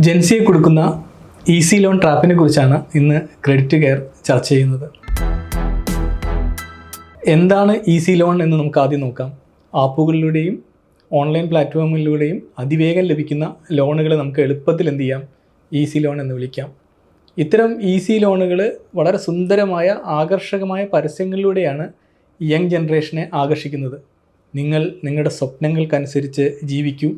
ജെൻസിയെ കൊടുക്കുന്ന easy loan ട്രാപ്പിനെ കുറിച്ചാണ് ഇന്ന് ക്രെഡിറ്റ് കെയർ ചർച്ച ചെയ്യുന്നത്. എന്താണ് ഈസി ലോൺ എന്ന് നമുക്ക് ആദ്യം നോക്കാം. ആപ്പുകളിലൂടെയും ഓൺലൈൻ പ്ലാറ്റ്ഫോമുകളിലൂടെയും അതിവേഗം ലഭിക്കുന്ന ലോണുകൾ നമുക്ക് എളുപ്പത്തിൽ എന്ത് ചെയ്യാം? ഈസി ലോൺ എന്ന് വിളിക്കാം. ഇത്തരം ഈസി ലോണുകൾ വളരെ സുന്ദരമായ ആകർഷകമായ പരസ്യങ്ങളിലൂടെയാണ് യങ് ജനറേഷനെ ആകർഷിക്കുന്നത്. നിങ്ങൾ നിങ്ങളുടെ സ്വപ്നങ്ങൾക്കനുസരിച്ച് ജീവിക്കൂ.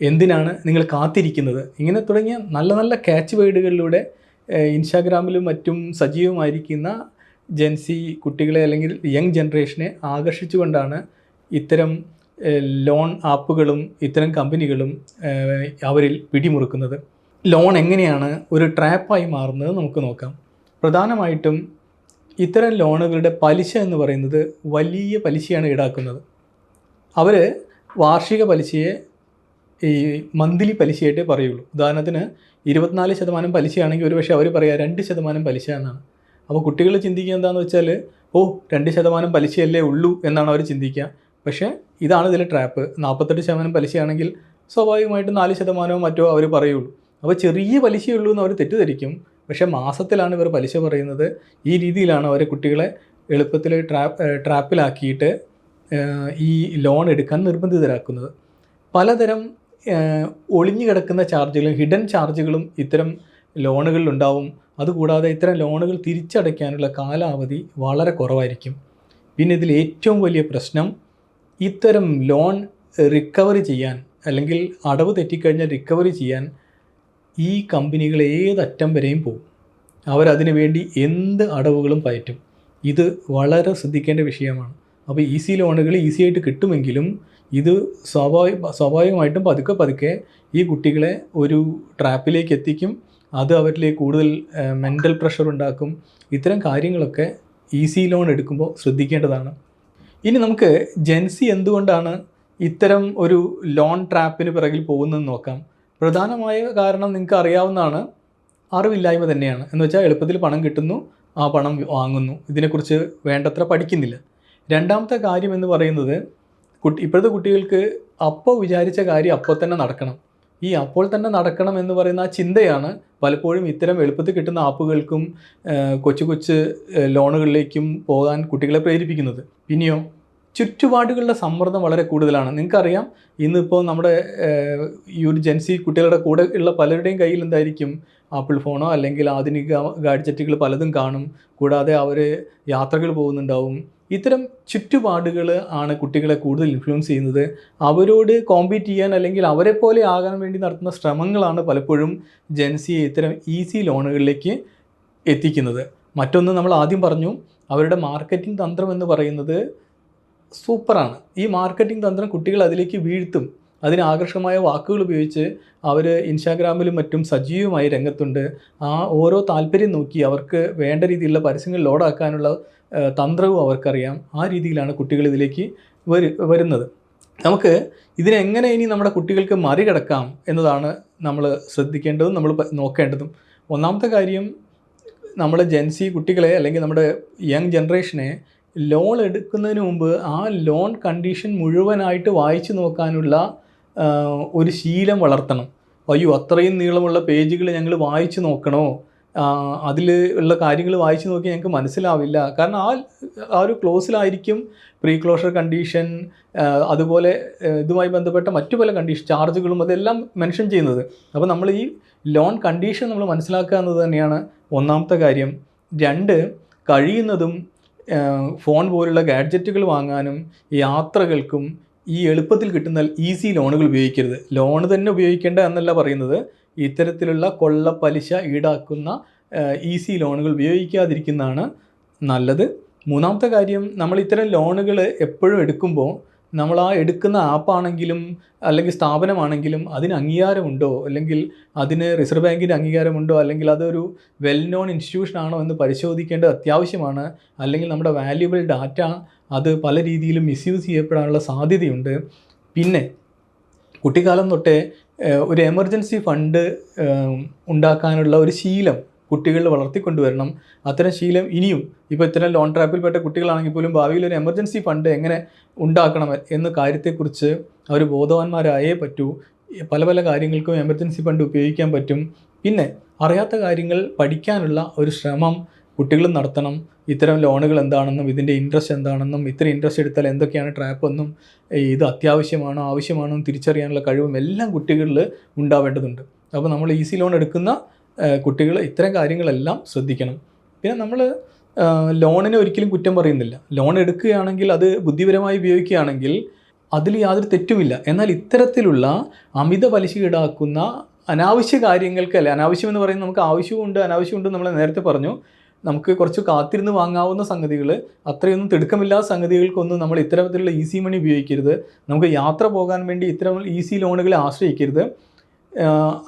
എന്തിനാണ് നിങ്ങൾ കാത്തിരിക്കുന്നത്? ഇങ്ങനെ തുടങ്ങിയ നല്ല നല്ല ക്യാച്ച് വേർഡുകളിലൂടെ ഇൻസ്റ്റാഗ്രാമിലും മറ്റും സജീവമായിരിക്കുന്ന ജെൻസി കുട്ടികളെ അല്ലെങ്കിൽ യങ് ജനറേഷനെ ആകർഷിച്ചുകൊണ്ടാണ് ഇത്തരം ലോൺ ആപ്പുകളും ഇത്തരം കമ്പനികളും അവരിൽ പിടിമുറുക്കുന്നത്. ലോൺ എങ്ങനെയാണ് ഒരു ട്രാപ്പായി മാറുന്നത് നമുക്ക് നോക്കാം. പ്രധാനമായിട്ടും ഇത്തരം ലോണുകളുടെ പലിശ എന്ന് പറയുന്നത് വലിയ പലിശയാണ് ഈടാക്കുന്നത്. അവർ വാർഷിക പലിശയെ ഈ മന്ത്ലി പലിശയായിട്ടേ പറയുള്ളൂ. ഉദാഹരണത്തിന് ഇരുപത്തിനാല് ശതമാനം പലിശയാണെങ്കിൽ ഒരു പക്ഷേ അവർ പറയാം രണ്ട് ശതമാനം പലിശ എന്നാണ്. അപ്പോൾ കുട്ടികൾ ചിന്തിക്കുക എന്താണെന്ന് വെച്ചാൽ ഓ രണ്ട് ശതമാനം പലിശയല്ലേ ഉള്ളൂ എന്നാണ് അവർ ചിന്തിക്കുക. പക്ഷേ ഇതാണ് ഇതിലെ ട്രാപ്പ് നാൽപ്പത്തെട്ട് ശതമാനം പലിശയാണെങ്കിൽ സ്വാഭാവികമായിട്ടും നാല് ശതമാനമോ മറ്റോ അവർ പറയുള്ളൂ. അപ്പോൾ ചെറിയ പലിശയുള്ളൂ എന്ന് അവർ തെറ്റിദ്ധരിക്കും. പക്ഷേ മാസത്തിലാണ് ഇവർ പലിശ പറയുന്നത്. ഈ രീതിയിലാണ് അവർ കുട്ടികളെ എളുപ്പത്തിൽ ട്രാപ്പ് ട്രാപ്പിലാക്കിയിട്ട് ഈ ലോൺ എടുക്കാൻ നിർബന്ധിതരാക്കുന്നത്. പലതരം ഒളിഞ്ഞു കിടക്കുന്ന ചാർജുകളും ഹിഡൻ ചാർജുകളും ഇത്തരം ലോണുകളിലുണ്ടാവും. അതുകൂടാതെ ഇത്തരം ലോണുകൾ തിരിച്ചടയ്ക്കാനുള്ള കാലാവധി വളരെ കുറവായിരിക്കും. പിന്നെ ഇതിൽ ഏറ്റവും വലിയ പ്രശ്നം ഇത്തരം ലോൺ റിക്കവറി ചെയ്യാൻ അല്ലെങ്കിൽ അടവ് തെറ്റിക്കഴിഞ്ഞാൽ റിക്കവറി ചെയ്യാൻ ഈ കമ്പനികൾ ഏതറ്റം വരെയും പോകും. അവരതിനു വേണ്ടി എന്ത് അടവുകളും പയറ്റും. ഇത് വളരെ ശ്രദ്ധിക്കേണ്ട വിഷയമാണ്. അപ്പോൾ ഈസി ലോണുകൾ ഈസി ആയിട്ട് കിട്ടുമെങ്കിലും ഇത് സ്വാഭാവിക സ്വാഭാവികമായിട്ടും പതുക്കെ പതുക്കെ ഈ കുട്ടികളെ ഒരു ട്രാപ്പിലേക്ക് എത്തിക്കും. അത് അവരിലേക്ക് കൂടുതൽ മെന്റൽ പ്രഷർ ഉണ്ടാക്കും. ഇത്തരം കാര്യങ്ങളൊക്കെ ഈസി ലോൺ എടുക്കുമ്പോൾ ശ്രദ്ധിക്കേണ്ടതാണ്. ഇനി നമുക്ക് ജെൻസി എന്തുകൊണ്ടാണ് ഇത്തരം ഒരു ലോൺ ട്രാപ്പിന് പിറകിൽ പോകുന്നതെന്ന് നോക്കാം. പ്രധാനമായ കാരണം നിങ്ങൾക്ക് അറിയാവുന്നതാണ്. അറിവില്ലായ്മ തന്നെയാണ്. എന്ന് വെച്ചാൽ എളുപ്പത്തിൽ പണം കിട്ടുന്നു ആ പണം വാങ്ങുന്നു. ഇതിനെക്കുറിച്ച് വേണ്ടത്ര പഠിക്കുന്നില്ല. രണ്ടാമത്തെ കാര്യം എന്ന് പറയുന്നത് കുട്ടി ഇപ്പോഴത്തെ കുട്ടികൾക്ക് അപ്പോൾ വിചാരിച്ച കാര്യം അപ്പോൾ തന്നെ നടക്കണം. ഈ അപ്പോൾ തന്നെ നടക്കണം എന്ന് പറയുന്ന ആ ചിന്തയാണ് പലപ്പോഴും ഇത്തരം എളുപ്പത്തിൽ കിട്ടുന്ന ആപ്പുകൾക്കും കൊച്ചു കൊച്ചു ലോണുകളിലേക്കും പോകാൻ കുട്ടികളെ പ്രേരിപ്പിക്കുന്നത്. പിന്നെയോ ചുറ്റുപാടുകളുടെ സമ്മർദ്ദം വളരെ കൂടുതലാണ്. നിങ്ങൾക്കറിയാം ഇന്നിപ്പോൾ നമ്മുടെ ഈ ഒരു ജെൻസി കുട്ടികളുടെ കൂടെ ഉള്ള പലരുടെയും കയ്യിൽ എന്തായിരിക്കും? ആപ്പിൾ ഫോണോ അല്ലെങ്കിൽ ആധുനിക ഗാഡ്ജറ്റുകൾ പലതും കാണും. കൂടാതെ അവർ യാത്രകൾ പോകുന്നുണ്ടാവും. ഇത്തരം ചുറ്റുപാടുകൾ ആണ് കുട്ടികളെ കൂടുതൽ ഇൻഫ്ലുവൻസ് ചെയ്യുന്നത്. അവരോട് കോമ്പീറ്റ് ചെയ്യാൻ അല്ലെങ്കിൽ അവരെ പോലെ ആകാൻ വേണ്ടി നടത്തുന്ന ശ്രമങ്ങളാണ് പലപ്പോഴും ജെൻസിയെ ഇത്തരം ഈസി ലോണുകളിലേക്ക് എത്തിക്കുന്നത്. മറ്റൊന്ന് നമ്മൾ ആദ്യം പറഞ്ഞു അവരുടെ മാർക്കറ്റിംഗ് തന്ത്രം എന്ന് പറയുന്നത് സൂപ്പറാണ് ഈ മാർക്കറ്റിംഗ് തന്ത്രം കുട്ടികൾ അതിലേക്ക് വീഴ്ത്തും. അതിന് ആകർഷകമായ വാക്കുകൾ ഉപയോഗിച്ച് അവർ ഇൻസ്റ്റാഗ്രാമിലും മറ്റും സജീവമായി രംഗത്തുണ്ട്. ആ ഓരോ താല്പര്യം നോക്കി അവർക്ക് വേണ്ട രീതിയിലുള്ള പരസ്യങ്ങൾ ലോഡാക്കാനുള്ള തന്ത്രവും അവർക്കറിയാം. ആ രീതിയിലാണ് കുട്ടികൾ ഇതിലേക്ക് വരു വരുന്നത്. നമുക്ക് ഇതിനെങ്ങനെ ഇനി നമ്മുടെ കുട്ടികൾക്ക് മറികടക്കാം എന്നതാണ് നമ്മൾ ശ്രദ്ധിക്കേണ്ടതും നമ്മൾ നോക്കേണ്ടതും. ഒന്നാമത്തെ കാര്യം നമ്മൾ ജെൻസി കുട്ടികളെ അല്ലെങ്കിൽ നമ്മുടെ യങ് ജനറേഷനെ ലോൺ എടുക്കുന്നതിന് മുമ്പ് ആ ലോൺ കണ്ടീഷൻ മുഴുവനായിട്ട് വായിച്ചു നോക്കാനുള്ള ഒരു ശീലം വളർത്തണം. അയ്യോ അത്രയും നീളമുള്ള പേജുകൾ ഞങ്ങൾ വായിച്ചു നോക്കണോ? അതിൽ ഉള്ള കാര്യങ്ങൾ വായിച്ചു നോക്കി ഞങ്ങൾക്ക് മനസ്സിലാവില്ല. കാരണം ആ ആ ഒരു ക്ലോസിലായിരിക്കും പ്രീ ക്ലോഷർ കണ്ടീഷൻ അതുപോലെ ഇതുമായി ബന്ധപ്പെട്ട മറ്റു പല കണ്ടീഷൻ ചാർജുകളും അതെല്ലാം മെൻഷൻ ചെയ്യുന്നത്. അപ്പോൾ നമ്മൾ ഈ ലോൺ കണ്ടീഷൻ നമ്മൾ മനസ്സിലാക്കുക എന്നത് തന്നെയാണ് ഒന്നാമത്തെ കാര്യം. രണ്ട് കഴിയുന്നതും ഫോൺ പോലുള്ള ഗാഡ്ജറ്റുകൾ വാങ്ങാനും യാത്രകൾക്കും ഈ എളുപ്പത്തിൽ കിട്ടുന്ന ഈസി ലോണുകൾ ഉപയോഗിക്കരുത്. ലോൺ തന്നെ ഉപയോഗിക്കേണ്ട എന്നല്ല പറയുന്നത്. ഇത്തരത്തിലുള്ള കൊള്ള പലിശ ഈടാക്കുന്ന ഈസി ലോണുകൾ ഉപയോഗിക്കാതിരിക്കുന്നതാണ് നല്ലത്. മൂന്നാമത്തെ കാര്യം നമ്മൾ ഇത്തരം ലോണുകൾ എപ്പോഴും എടുക്കുമ്പോൾ നമ്മൾ ആ എടുക്കുന്ന ആപ്പാണെങ്കിലും അല്ലെങ്കിൽ സ്ഥാപനമാണെങ്കിലും അതിന് അംഗീകാരമുണ്ടോ? അല്ലെങ്കിൽ അതിന് റിസർവ് ബാങ്കിന്റെ അംഗീകാരമുണ്ടോ? അല്ലെങ്കിൽ അതൊരു വെൽ നോൺ ഇൻസ്റ്റിറ്റ്യൂഷൻ ആണോ എന്ന് പരിശോധിക്കേണ്ടത് അത്യാവശ്യമാണ്. അല്ലെങ്കിൽ നമ്മുടെ വാല്യുബിൾ ഡാറ്റ അത് പല രീതിയിലും മിസ്യൂസ് ചെയ്യപ്പെടാനുള്ള സാധ്യതയുണ്ട്. പിന്നെ കുട്ടിക്കാലം തൊട്ടേ ഒരു എമർജൻസി ഫണ്ട് ഉണ്ടാക്കാനുള്ള ഒരു ശീലം കുട്ടികളിൽ വളർത്തിക്കൊണ്ടുവരണം. അത്തരം ശീലം ഇനിയും. ഇപ്പോൾ ഇത്തരം ലോൺ ട്രാപ്പിൽപ്പെട്ട കുട്ടികളാണെങ്കിൽ പോലും ഭാവിയിൽ ഒരു എമർജൻസി ഫണ്ട് എങ്ങനെ ഉണ്ടാക്കണം എന്ന കാര്യത്തെക്കുറിച്ച് അവർ ബോധവാന്മാരായേ പറ്റൂ. പല പല കാര്യങ്ങൾക്കും എമർജൻസി ഫണ്ട് ഉപയോഗിക്കാൻ പറ്റും. പിന്നെ അറിയാത്ത കാര്യങ്ങൾ പഠിക്കാനുള്ള ഒരു ശ്രമം കുട്ടികൾ നടത്തണം. ഇത്തരം ലോണുകൾ എന്താണെന്നും ഇതിന്റെ ഇൻട്രസ്റ്റ് എന്താണെന്നും ഇത്ര ഇൻട്രസ്റ്റ് എടുത്താൽ എന്തൊക്കെയാണ് ട്രാപ്പ് എന്നും ഇത് അത്യാവശ്യമാണോ ആവശ്യമാണോ തിരിച്ചറിയാനുള്ള കഴിവും എല്ലാം കുട്ടികളിൽ ഉണ്ടാവേണ്ടതുണ്ട്. അപ്പോൾ നമ്മൾ ഈസി ലോൺ എടുക്കുന്ന കുട്ടികൾ ഇത്തരം കാര്യങ്ങളെല്ലാം ശ്രദ്ധിക്കണം. പിന്നെ നമ്മൾ ലോണിനെ ഒരിക്കലും കുറ്റം പറയുന്നില്ല. ലോൺ എടുക്കുകയാണെങ്കിൽ അത് ബുദ്ധിപരമായി ഉപയോഗിക്കുകയാണെങ്കിൽ അതിൽ യാതൊരു തെറ്റുമില്ല. എന്നാൽ ഇത്തരത്തിലുള്ള അമിത പലിശ ഈടാക്കുന്ന അനാവശ്യ കാര്യങ്ങൾക്ക് അല്ലെ അനാവശ്യം എന്ന് പറയുന്നത് നമുക്ക് ആവശ്യമുണ്ട് അനാവശ്യമുണ്ട് നമ്മൾ നേരത്തെ പറഞ്ഞു. നമുക്ക് കുറച്ച് കാത്തിരുന്ന് വാങ്ങാവുന്ന സംഗതികൾ അത്രയൊന്നും തിടുക്കമില്ലാത്ത സംഗതികൾക്കൊന്നും നമ്മൾ ഇത്തരത്തിലുള്ള ഈസി മണി ഉപയോഗിക്കരുത്. നമുക്ക് യാത്ര പോകാൻ വേണ്ടി ഇത്തരം ഈസി ലോണുകളെ ആശ്രയിക്കരുത്.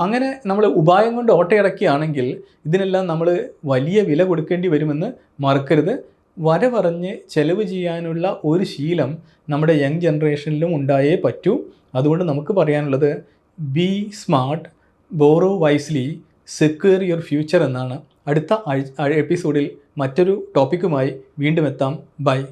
അങ്ങനെ നമ്മൾ ഉപായം കൊണ്ട് ഓട്ടയിറക്കുകയാണെങ്കിൽ ഇതിനെല്ലാം നമ്മൾ വലിയ വില കൊടുക്കേണ്ടി വരുമെന്ന് മറക്കരുത്. വര പറഞ്ഞ് ചെലവ് ചെയ്യാനുള്ള ഒരു ശീലം നമ്മുടെ യങ് ജനറേഷനിലും ഉണ്ടായേ പറ്റൂ. അതുകൊണ്ട് നമുക്ക് പറയാനുള്ളത് be smart borrow wisely secure your future എന്നാണ്. അടുത്ത എപ്പിസോഡിൽ മറ്റൊരു ടോപ്പിക്കുമായി വീണ്ടും എത്താം. ബൈ.